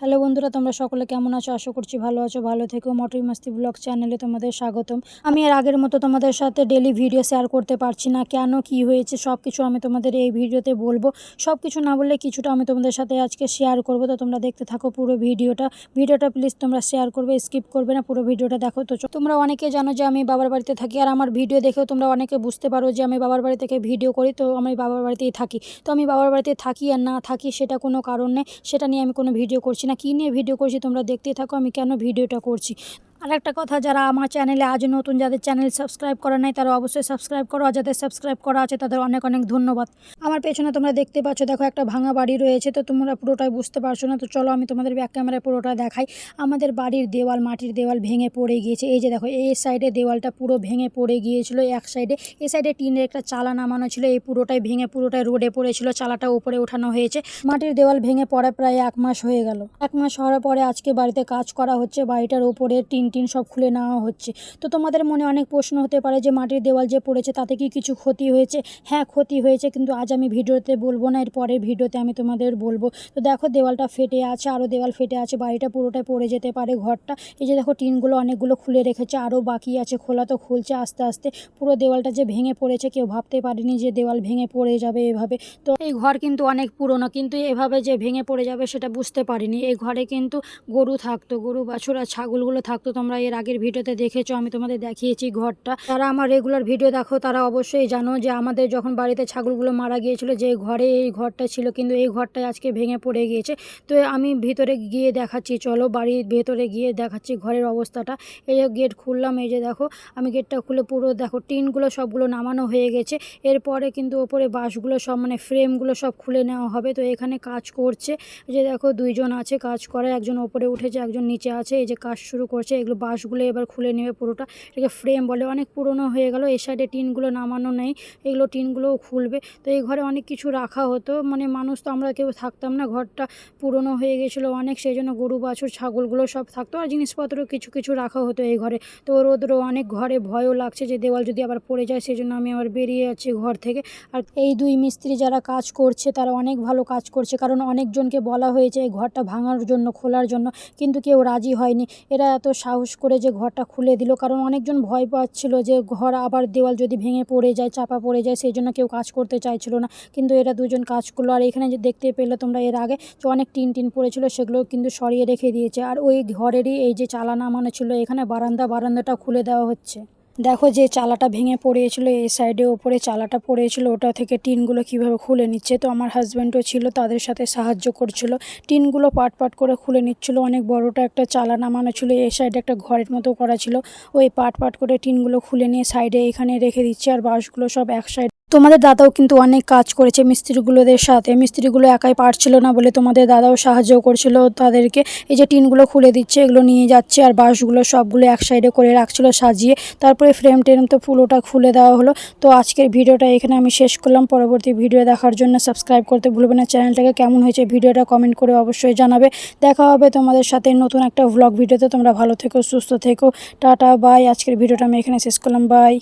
Hello বন্ধুরা, তোমরা সকলে কেমন আছো? আশা করছি ভালো আছো। ভালো থেকো মটরি মাস্তি ব্লগ চ্যানেলে তোমাদের স্বাগতম। আমি এর আগের মতো তোমাদের সাথে ডেলি ভিডিও শেয়ার করতে পারছি না। কেন, কি হয়েছে সব কিছু আমি তোমাদের এই ভিডিওতে বলব। সব কিছু না বললে কিছুটা আমি তোমাদের সাথে আজকে শেয়ার করব। তো তোমরা দেখতে থাকো পুরো ভিডিওটা ভিডিওটা প্লিজ তোমরা শেয়ার করবে স্কিপ করবে না। পুরো ভিডিওটা দেখো। তো তোমরা অনেকে জানো যে আমি বাবার বাড়িতে থাকি, আর আমার ভিডিও দেখেও তোমরা অনেকে বুঝতে পারো যে আমি বাবার বাড়ি থেকে ভিডিও করি। তো আমি বাবার বাড়িতেই থাকি। তো আমি বাবার বাড়িতে থাকি আর না থাকি সেটা কোনো কারণ নেই। সেটা নিয়ে আমি কোনো ভিডিও করছি না কী নিয়ে ভিডিও করছি তোমরা দেখতেই থাকো আমি কেন ভিডিওটা করছি। আর একটা কথা, যারা আমার চ্যানেলে আজ নতুন, যাদের চ্যানেল সাবস্ক্রাইব করা নাই, তারা অবশ্যই সাবস্ক্রাইব করো, আর যাদের সাবস্ক্রাইব করা আছে, তাদের অনেক অনেক ধন্যবাদ। আমার পেছনে তোমরা দেখতে পাচ্ছ, দেখো একটা ভাঙা বাড়ি রয়েছে, তো তোমরা পুরোটাই বুঝতে পারছ না, তো চলো আমি তোমাদের ব্যাক ক্যামেরায় পুরোটা দেখাই। আমাদের বাড়ির দেওয়াল, মাটির দেওয়াল ভেঙে পড়ে গিয়েছে। এই যে দেখো, এই সাইডে দেওয়ালটা পুরো ভেঙে পড়ে গিয়েছিল, এক সাইডে এই সাইডে টিনের একটা চালা নামানো ছিল, এই পুরোটাই ভেঙে পুরোটাই রোডে পড়েছিল, চালাটা উপরে ওঠানো হয়েছে। মাটির দেওয়াল ভেঙে পড়া প্রায় এক মাস হয়ে গেল। এক মাস হওয়ার পরে আজকে বাড়িতে কাজ করা হচ্ছে, বাড়িটার উপরে টিন টিন সব খুলে নেওয়া হচ্ছে। তো তোমাদের মনে অনেক প্রশ্ন হতে পারে যে মাটির দেওয়াল যে পড়েছে তাতে কি কিছু ক্ষতি হয়েছে? হ্যাঁ ক্ষতি হয়েছে কিন্তু আজ আমি ভিডিওতে বলব না, এর পরের ভিডিওতে আমি তোমাদের বলব। তো দেখো দেওয়ালটা ফেটে আছে আরও দেওয়াল ফেটে আছে, বাড়িটা পুরোটাই পড়ে যেতে পারে ঘরটা। এই যে দেখো টিনগুলো অনেকগুলো খুলে রেখেছে আরও বাকি আছে, খোলা তো খুলছে আস্তে আস্তে। পুরো দেওয়ালটা যে ভেঙে পড়েছে, কেউ ভাবতে পারেনি যে দেওয়াল ভেঙে পড়ে যাবে এভাবে। তো এই ঘর কিন্তু অনেক পুরনো, কিন্তু এভাবে যে ভেঙে পড়ে যাবে সেটা বুঝতে পারিনি। এই ঘরে কিন্তু গরু থাকতো, গরু, বাছুর আর ছাগলগুলো থাকতো তোমরা এর আগের ভিডিওতে দেখেছ, আমি তোমাদের দেখিয়েছি ঘরটা। যারা আমার রেগুলার ভিডিও দেখো, তারা অবশ্যই জানো যে আমাদের যখন বাড়িতে ছাগলগুলো মারা গিয়েছিল যে ঘরে এই ঘরটা ছিল, কিন্তু এই ঘরটাই আজকে ভেঙে পড়ে গিয়েছে। তো আমি ভিতরে গিয়ে দেখাচ্ছি, চলো বাড়ির ভেতরে গিয়ে দেখাচ্ছি ঘরের অবস্থাটা। এই যে গেট খুললাম, এই যে দেখো, আমি গেটটা খুলে পুরো দেখো, টিনগুলো সবগুলো নামানো হয়ে গেছে। এরপরে কিন্তু ওপরে বাঁশগুলো সব মানে ফ্রেমগুলো সব খুলে নেওয়া হবে। তো এখানে কাজ করছে যে দেখো, দুইজন আছে, কাজ করে, একজন ওপরে উঠেছে, একজন নিচে আছে, এই যে কাজ শুরু করছে, এগুলো বাঁশগুলো এবার খুলে নেবে পুরোটা। এটাকে ফ্রেম বলে। অনেক পুরনো হয়ে গেল, এ সাইডে টিনগুলো নামানো নেই। এগুলো টিনগুলোও খুলবে। তো এই ঘরে অনেক কিছু রাখা হতো। মানে মানুষ তো আমরা কেউ থাকতাম না। ঘরটা পুরনো হয়ে গেছিল অনেক, সেই জন্য গরু, বাছুর, ছাগলগুলো সব থাকতো। আর জিনিসপত্র কিছু কিছু রাখা হতো এই ঘরে। তো রোদ্রও অনেক ঘরে ভয়ও লাগছে যে দেওয়াল যদি আবার পড়ে যায়, সেই জন্য আমি আবার বেরিয়ে যাচ্ছি ঘর থেকে। আর এই দুই মিস্ত্রি যারা কাজ করছে, তারা অনেক ভালো কাজ করছে। কারণ অনেকজনকে বলা হয়েছে এই ঘরটা ভাঙার জন্য, খোলার জন্য। কিন্তু কেউ রাজি হয়নি। এরা এত সাহস করে যে ঘরটা খুলে দিল। কারণ অনেকজন ভয় পাচ্ছিল যে ঘর আবার দেওয়াল যদি ভেঙে পড়ে যায়, চাপা পড়ে যায়, সেই জন্য কেউ কাজ করতে চাইছিল না। কিন্তু এরা দুজন কাজ করল। আর এখানে যে দেখতে পেলে তোমরা এর আগে যে অনেক টিন টিন পড়েছিল সেগুলো কিন্তু সরিয়ে রেখে দিয়েছে। আর ওই ঘরেরই এই যে চালানা মানে ছিল, এখানে বারান্দা বারান্দাটা খুলে দেওয়া হচ্ছে। দেখো যে চালাটা ভেঙে পড়েছিল, এই সাইডে ওপরে চালাটা পড়েছিল, ওটা থেকে টিনগুলো কীভাবে খুলে নিচ্ছে? তো আমার হাজব্যান্ডও ছিল, তাদের সাথে সাহায্য করছিল। টিনগুলো পাট পাট করে খুলে নিচ্ছিল, অনেক বড়টা একটা চালা নামানো ছিল, এই সাইডে একটা ঘরের মতো করা ছিল। ওই পাট পাট করে টিনগুলো খুলে নিয়ে সাইডে এখানে রেখে দিচ্ছে, আর বাঁশগুলো সব এক সাইড তোমাদের দাদাও কিন্তু অনেক কাজ করেছে মিস্ত্রিগুলোদের সাথে। মিস্ত্রিগুলো একাই পারছিল না বলে তোমাদের দাদাও সাহায্য করছিল তাদেরকে। এই যে টিনগুলো খুলে দিচ্ছে, এগুলো নিয়ে যাচ্ছে আর বাঁশগুলো সবগুলো এক সাইডে করে রাখছিল সাজিয়ে। তারপরে ফ্রেম টেম তো পুরোটা খুলে দেওয়া হলো। তো আজকের ভিডিওটা এখানে আমি শেষ করলাম। পরবর্তী ভিডিও দেখার জন্য সাবস্ক্রাইব করতে ভুলবে না। চ্যানেলটাকে কেমন হয়েছে ভিডিওটা কমেন্ট করে অবশ্যই জানাবে। দেখা হবে তোমাদের সাথে নতুন একটা ভ্লগ ভিডিওতে। তোমরা ভালো থেকো, সুস্থ থেকো। টাটা বাই আজকের ভিডিওটা আমি এখানে শেষ করলাম। বাই